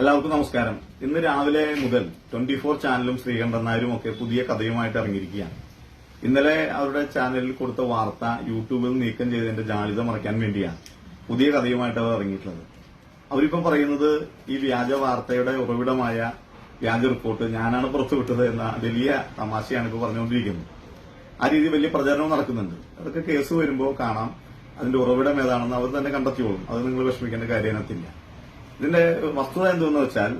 എല്ലാവർക്കും നമസ്കാരം. ഇന്ന് രാവിലെ മുതൽ ട്വന്റി ഫോർ ചാനലും ശ്രീകണ്ഠൻ നായരും ഒക്കെ പുതിയ കഥയുമായിട്ട് ഇറങ്ങിയിരിക്കുകയാണ്. ഇന്നലെ അവരുടെ ചാനലിൽ കൊടുത്ത വാർത്ത യൂട്യൂബിൽ നീക്കം ചെയ്തതിന്റെ ജാളിത മറയ്ക്കാൻ വേണ്ടിയാണ് പുതിയ കഥയുമായിട്ട് അവർ ഇറങ്ങിയിട്ടുള്ളത്. അവരിപ്പം പറയുന്നത് ഈ വ്യാജ വാർത്തയുടെ ഉറവിടമായ വ്യാജ റിപ്പോർട്ട് ഞാനാണ് പുറത്തുവിട്ടത് എന്ന വലിയ തമാശയാണ് ഇപ്പോൾ പറഞ്ഞുകൊണ്ടിരിക്കുന്നത്. ആ രീതിയിൽ വലിയ പ്രചാരണവും നടക്കുന്നുണ്ട്. അതൊക്കെ കേസ് വരുമ്പോൾ കാണാം. അതിന്റെ ഉറവിടം ഏതാണെന്ന് അവർ തന്നെ കണ്ടെത്തിയോളും അത് നിങ്ങൾ വിഷമിക്കേണ്ട കാര്യം അതിനകത്തില്ല ഇതിന്റെ വസ്തുത എന്തെന്ന് വെച്ചാൽ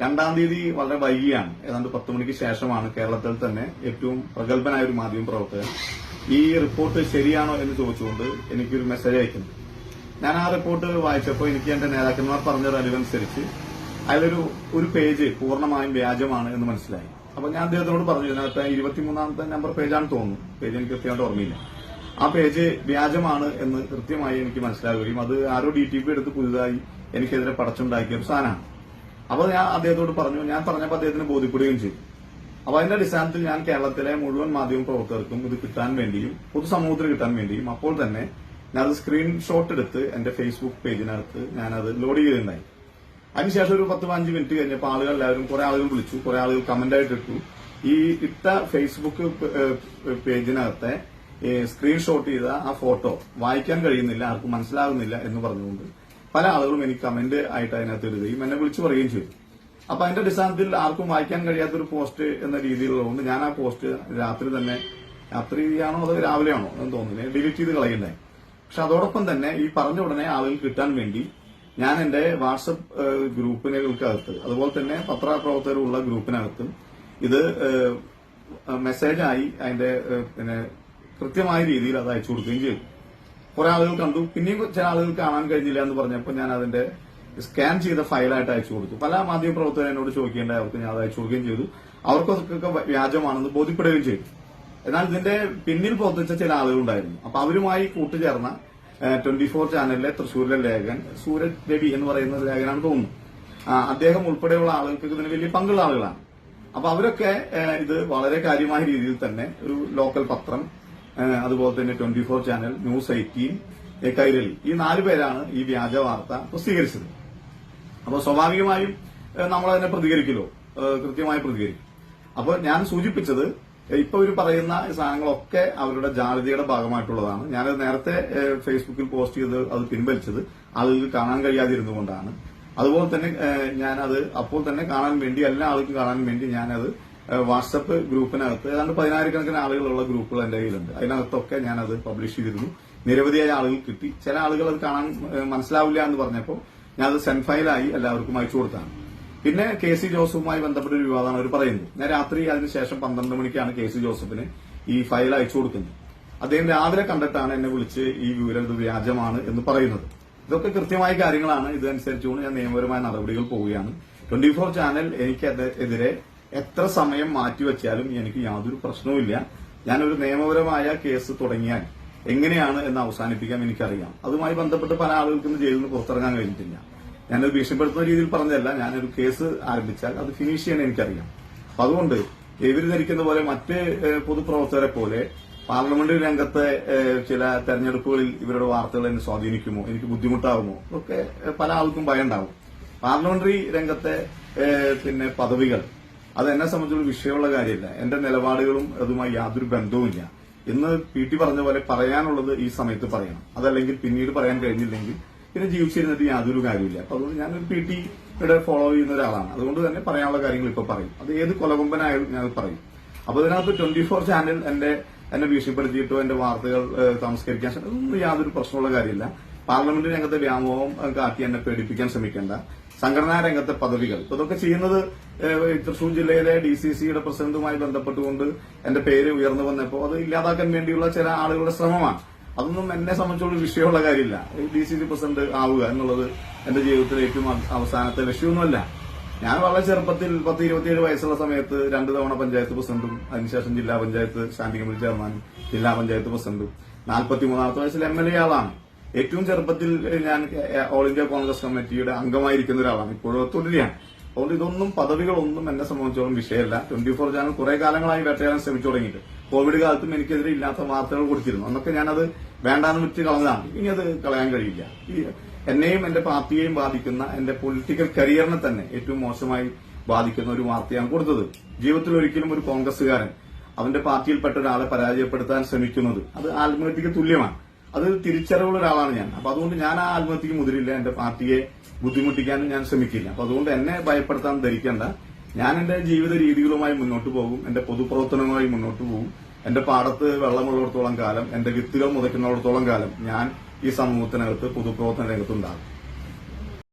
രണ്ടാം തീയതി വളരെ വൈകിയാണ്. ഏതാണ്ട് പത്ത് മണിക്ക് ശേഷമാണ് കേരളത്തിൽ തന്നെ ഏറ്റവും പ്രഗത്ഭനായ ഒരു മാധ്യമ പ്രവർത്തകൻ ഈ റിപ്പോർട്ട് ശരിയാണോ എന്ന് ചോദിച്ചുകൊണ്ട് എനിക്കൊരു മെസ്സേജ് അയക്കുന്നത്. ഞാൻ ആ റിപ്പോർട്ട് വായിച്ചപ്പോൾ എനിക്ക് എന്റെ നേതാക്കന്മാർ പറഞ്ഞ അറിവനുസരിച്ച് അതിലൊരു ഒരു പേജ് പൂർണമായും വ്യാജമാണ് എന്ന് മനസ്സിലായി. അപ്പൊ ഞാൻ അദ്ദേഹത്തിനോട് പറഞ്ഞു ഇതിനകത്ത് ഇരുപത്തിമൂന്നാമത്തെ നമ്പർ പേജാണ് തോന്നുന്നു. പേജ് എനിക്ക് കൃത്യമായിട്ട് ഓർമ്മയില്ല. ആ പേജ് വ്യാജമാണ് എന്ന് കൃത്യമായി എനിക്ക് മനസ്സിലാവുകയും അത് ആരോ ഡി ടി പി എടുത്ത് പുതുതായി എനിക്കെതിരെ പടച്ചുണ്ടാക്കിയ ഒരു സാധനമാണ്. അപ്പോൾ ഞാൻ അദ്ദേഹത്തോട് പറഞ്ഞു ഞാൻ പറഞ്ഞപ്പോൾ അദ്ദേഹത്തിന് ബോധ്യപ്പെടുകയും ചെയ്തു. അപ്പോൾ അതിന്റെ അടിസ്ഥാനത്തിൽ ഞാൻ കേരളത്തിലെ മുഴുവൻ മാധ്യമ പ്രവർത്തകർക്കും ഇത് കിട്ടാൻ വേണ്ടിയും പൊതുസമൂഹത്തിന് കിട്ടാൻ വേണ്ടിയും അപ്പോൾ തന്നെ ഞാനത് സ്ക്രീൻഷോട്ട് എടുത്ത് എന്റെ ഫേസ്ബുക്ക് പേജിനകത്ത് ഞാനത് ലോഡ് ചെയ്തിട്ടുണ്ടായി അതിനുശേഷം ഒരു പത്ത് പതിനഞ്ച് മിനിറ്റ് കഴിഞ്ഞപ്പോൾ ആളുകൾ എല്ലാവരും കുറെ ആളുകൾ വിളിച്ചു കുറെ ആളുകൾ കമന്റ് ആയിട്ട് ഇട്ടു ഈ ഇട്ട ഫേസ്ബുക്ക് പേജിനകത്തെ സ്ക്രീൻഷോട്ട് ചെയ്ത ആ ഫോട്ടോ വായിക്കാൻ കഴിയുന്നില്ല ആർക്കും മനസ്സിലാകുന്നില്ല എന്ന് പറഞ്ഞുകൊണ്ട് പല ആളുകളും എനിക്ക് കമന്റ് ആയിട്ട് അതിനകത്ത് എഴുതുകയും എന്നെ വിളിച്ചു പറയുകയും ചെയ്തു. അപ്പൊ അതിന്റെ അടിസ്ഥാനത്തിൽ ആർക്കും വായിക്കാൻ കഴിയാത്തൊരു പോസ്റ്റ് എന്ന രീതിയിലുള്ളതുകൊണ്ട് ഞാൻ ആ പോസ്റ്റ് രാത്രി തന്നെ രാത്രിയാണോ അതോ രാവിലെയാണോ എന്ന് തോന്നുന്നില്ല. ഡിലീറ്റ് ചെയ്ത് കളയുന്നേ പക്ഷെ അതോടൊപ്പം തന്നെ ഈ പറഞ്ഞ ഉടനെ ആളുകൾ കിട്ടാൻ വേണ്ടി ഞാൻ എന്റെ വാട്സപ്പ് ഗ്രൂപ്പിനകൾക്കകത്ത് അതുപോലെ തന്നെ പത്രപ്രവർത്തകരുള്ള ഗ്രൂപ്പിനകത്തും ഇത് മെസ്സേജായി അതിന്റെ പിന്നെ കൃത്യമായ രീതിയിൽ അത് അയച്ചു കൊടുക്കുകയും ചെയ്തു. കുറെ ആളുകൾ കണ്ടു. പിന്നെയും ചില ആളുകൾ കാണാൻ കഴിഞ്ഞില്ല എന്ന് പറഞ്ഞപ്പോൾ ഞാൻ അതിന്റെ സ്കാൻ ചെയ്ത ഫയലായിട്ട് അയച്ചു കൊടുത്തു. പല മാധ്യമ പ്രവർത്തകർ എന്നോട് ചോദിക്കേണ്ട അവർക്ക് ഞാൻ അത് അയച്ചു കൊടുക്കുകയും ചെയ്തു. അവർക്കൊക്കെ വ്യാജമാണെന്ന് ബോധ്യപ്പെടുകയും ചെയ്തു. എന്നാൽ ഇതിന്റെ പിന്നിൽ പ്രവർത്തിച്ച ചില ആളുകളുണ്ടായിരുന്നു അപ്പൊ അവരുമായി കൂട്ടുചേർന്ന ട്വന്റി ഫോർ ചാനലിലെ തൃശ്ശൂരിലെ ലേഖൻ സൂരജ് രവി എന്ന് പറയുന്ന ലേഖനാണ് തോന്നുന്നു. അദ്ദേഹം ഉൾപ്പെടെയുള്ള ആളുകൾക്ക് ഇതിന് വലിയ പങ്കുള്ള ആളുകളാണ്. അപ്പൊ അവരൊക്കെ ഇത് വളരെ കാര്യമായ രീതിയിൽ തന്നെ ഒരു ലോക്കൽ പത്രം അതുപോലെ തന്നെ twenty four channel news eighteen Kairali ഈ നാലു പേരാണ് ഈ വ്യാജ വാർത്ത പ്രസിദ്ധീകരിച്ചത്. അപ്പോൾ സ്വാഭാവികമായും നമ്മൾ അതിനെ പ്രതികരിക്കലോ കൃത്യമായി പ്രതികരിക്കും. അപ്പോൾ ഞാൻ സൂചിപ്പിച്ചത് ഇപ്പൊ ഇവർ പറയുന്ന സാധനങ്ങളൊക്കെ അവരുടെ ജാഗ്രതയുടെ ഭാഗമായിട്ടുള്ളതാണ്. ഞാൻ നേരത്തെ ഫേസ്ബുക്കിൽ പോസ്റ്റ് ചെയ്ത് അത് പിൻവലിച്ചത് ആളുകൾക്ക് കാണാൻ കഴിയാതിരുന്നുകൊണ്ടാണ് അതുപോലെ തന്നെ ഞാനത് അപ്പോൾ തന്നെ കാണാൻ വേണ്ടി എല്ലാ ആളുകൾക്കും കാണാൻ വേണ്ടി ഞാനത് വാട്സപ്പ് ഗ്രൂപ്പിനകത്ത് ഏതാണ്ട് പതിനായിരക്കണക്കിന് ആളുകളുള്ള ഗ്രൂപ്പുകൾ എന്റെ കയ്യിലുണ്ട്. അതിനകത്തൊക്കെ ഞാനത് പബ്ലിഷ് ചെയ്തിരുന്നു. നിരവധിയായ ആളുകൾ കിട്ടി. ചില ആളുകൾ അത് കാണാൻ മനസ്സിലാവില്ല എന്ന് പറഞ്ഞപ്പോൾ ഞാനത് അത് സെൻഫൈലായി എല്ലാവർക്കും അയച്ചു കൊടുത്താണ്. പിന്നെ കെ സി ജോസഫുമായി ബന്ധപ്പെട്ട ഒരു വിവാദമാണ് അവർ പറയുന്നത്. ഞാൻ രാത്രി അതിനുശേഷം പന്ത്രണ്ട് മണിക്കാണ് കെ സി ജോസഫിന് ഈ ഫയൽ അയച്ചു കൊടുക്കുന്നത്. അദ്ദേഹം രാവിലെ കണ്ടിട്ടാണ് എന്നെ വിളിച്ച് ഈ വിവരം ഇത് വ്യാജമാണ് എന്ന് പറയുന്നത്. ഇതൊക്കെ കൃത്യമായ കാര്യങ്ങളാണ്. ഇതനുസരിച്ചുകൊണ്ട് ഞാൻ നിയമപരമായ നടപടികൾ പോവുകയാണ്. ട്വന്റി ഫോർ ചാനൽ എനിക്ക് എതിരെ എത്ര സമയം മാറ്റിവെച്ചാലും എനിക്ക് യാതൊരു പ്രശ്നവുമില്ല ഞാനൊരു നിയമപരമായ കേസ് തുടങ്ങിയാൽ എങ്ങനെയാണ് എന്ന് അവസാനിപ്പിക്കാൻ എനിക്കറിയാം. അതുമായി ബന്ധപ്പെട്ട് പല ആളുകൾക്കും ജയിലിൽ നിന്ന് പുറത്തിറങ്ങാൻ കഴിഞ്ഞിട്ടില്ല. ഞാനത് ഭീഷണിപ്പെടുത്തുന്ന രീതിയിൽ പറഞ്ഞതല്ല. ഞാനൊരു കേസ് ആരംഭിച്ചാൽ അത് ഫിനിഷ് ചെയ്യാൻ എനിക്കറിയാം. അപ്പൊ അതുകൊണ്ട് ഇവർ ധരിക്കുന്ന പോലെ മറ്റ് പൊതുപ്രവർത്തകരെ പോലെ പാർലമെന്റ് രംഗത്തെ ചില തെരഞ്ഞെടുപ്പുകളിൽ ഇവരുടെ വാർത്തകൾ എന്നെ സ്വാധീനിക്കുമോ? എനിക്ക് ബുദ്ധിമുട്ടാകുമോ ഒക്കെ പല ആൾക്കും ഭയം ഉണ്ടാവും പാർലമെന്ററി രംഗത്തെ പിന്നെ പദവികൾ അത് എന്നെ സംബന്ധിച്ചൊരു വിഷയമുള്ള കാര്യമില്ല. എന്റെ നിലപാടുകളും അതുമായി യാതൊരു ബന്ധവുമില്ല. ഇന്ന് പി ടി പറഞ്ഞ പോലെ പറയാനുള്ളത് ഈ സമയത്ത് പറയണം. അതല്ലെങ്കിൽ പിന്നീട് പറയാൻ കഴിഞ്ഞില്ലെങ്കിൽ പിന്നെ ജീവിച്ചിരുന്നിട്ട് യാതൊരു കാര്യമില്ല അപ്പൊ അതുകൊണ്ട് ഞാനൊരു പി ടിയുടെ ഫോളോ ചെയ്യുന്ന ഒരാളാണ്. അതുകൊണ്ട് തന്നെ പറയാനുള്ള കാര്യങ്ങൾ ഇപ്പൊ പറയും. അത് ഏത് കൊലകൊമ്പനായാലും ഞാൻ പറയും. അപ്പൊ ഇതിനകത്ത് ട്വന്റി ഫോർ ചാനൽ എന്റെ എന്നെ ഭീഷണിപ്പെടുത്തിയിട്ടോ എന്റെ വാർത്തകൾ സംസ്കരിക്കാൻ ശ്രമിക്കും യാതൊരു പ്രശ്നമുള്ള കാര്യമില്ല. പാർലമെന്റ് രംഗത്തെ വ്യാമോഹം കാട്ടി എന്നെ പേടിപ്പിക്കാൻ ശ്രമിക്കേണ്ട. സംഘടനാ രംഗത്തെ പദവികൾ. ഇതൊക്കെ ചെയ്യുന്നത് തൃശൂർ ജില്ലയിലെ ഡി സി സിയുടെ പ്രസിഡന്റുമായി ബന്ധപ്പെട്ടുകൊണ്ട് എന്റെ പേര് ഉയർന്നു വന്നപ്പോൾ അത് ഇല്ലാതാക്കാൻ വേണ്ടിയുള്ള ചില ആളുകളുടെ ശ്രമമാണ്. അതൊന്നും എന്നെ സംബന്ധിച്ചുള്ള വിഷയമുള്ള കാര്യമില്ല. ഡി സി സി പ്രസിഡന്റ് ആവുക എന്നുള്ളത് എന്റെ ജീവിതത്തിലെ ഏറ്റവും അവസാനത്തെ ലക്ഷ്യമൊന്നുമല്ല. ഞാൻ വളരെ ചെറുപ്പത്തിൽ പത്ത് ഇരുപത്തിയേഴ് വയസ്സുള്ള സമയത്ത് രണ്ട് തവണ പഞ്ചായത്ത് പ്രസിഡന്റും അതിനുശേഷം ജില്ലാ പഞ്ചായത്ത് സ്റ്റാൻഡിംഗ് കമ്മിറ്റി ചെയർമാനും ജില്ലാ പഞ്ചായത്ത് പ്രസിഡന്റും. നാൽപ്പത്തി മൂന്നാമത്തെ വയസ്സിൽ എം എൽ എ ആളാണ്. ഏറ്റവും ചെറുപ്പത്തിൽ ഞാൻ ഓൾ ഇന്ത്യ കോൺഗ്രസ് കമ്മിറ്റിയുടെ അംഗമായിരിക്കുന്ന ഒരാളാണ്. ഇപ്പോഴും തുടരുകയാണ്. അതുകൊണ്ട് ഇതൊന്നും പദവികളൊന്നും എന്നെ സംബന്ധിച്ചോളം വിഷയമല്ല. ട്വന്റി ഫോർ ചാനൽ കുറെ കാലങ്ങളായി വേട്ടയാടാൻ ശ്രമിച്ചു തുടങ്ങിയിട്ട്. കോവിഡ് കാലത്തും എനിക്കെതിരെ ഇല്ലാത്ത വാർത്തകൾ കൊടുത്തിരുന്നു. അന്നൊക്കെ ഞാനത് വേണ്ടാന്ന് വിറ്റ് കളഞ്ഞതാണ്. ഇനി അത് കളയാൻ കഴിയില്ല. എന്നെയും എന്റെ പാർട്ടിയെയും ബാധിക്കുന്ന എന്റെ പൊളിറ്റിക്കൽ കരിയറിനെ തന്നെ ഏറ്റവും മോശമായി ബാധിക്കുന്ന ഒരു വാർത്തയാണ് കൊടുത്തത്. ജീവിതത്തിൽ ഒരിക്കലും ഒരു കോൺഗ്രസുകാരൻ അവന്റെ പാർട്ടിയിൽപ്പെട്ട ഒരാളെ പരാജയപ്പെടുത്താൻ ശ്രമിക്കുന്നത് അത് ആത്മഹത്യക്ക് തുല്യമാണ്. അത് തിരിച്ചറിവുള്ള ഒരാളാണ് ഞാൻ. അപ്പൊ അതുകൊണ്ട് ഞാൻ ആ ആത്മഹത്യക്ക് മുതിരില്ല. എന്റെ പാർട്ടിയെ ബുദ്ധിമുട്ടിക്കാനും ഞാൻ ശ്രമിക്കില്ല. അപ്പൊ അതുകൊണ്ട് എന്നെ ഭയപ്പെടുത്താൻ ധരിക്കേണ്ട. ഞാൻ എന്റെ ജീവിത രീതികളുമായി മുന്നോട്ട് പോകും. എന്റെ പൊതുപ്രവർത്തനവുമായി മുന്നോട്ട് പോകും. എന്റെ പാടത്ത് വെള്ളമുള്ളിടത്തോളം കാലം എന്റെ വിത്തുകൾ മുതയ്ക്കുന്നിടത്തോളം കാലം ഞാൻ ഈ സമൂഹത്തിനകത്ത് പൊതുപ്രവർത്തന രംഗത്തുണ്ടാകും.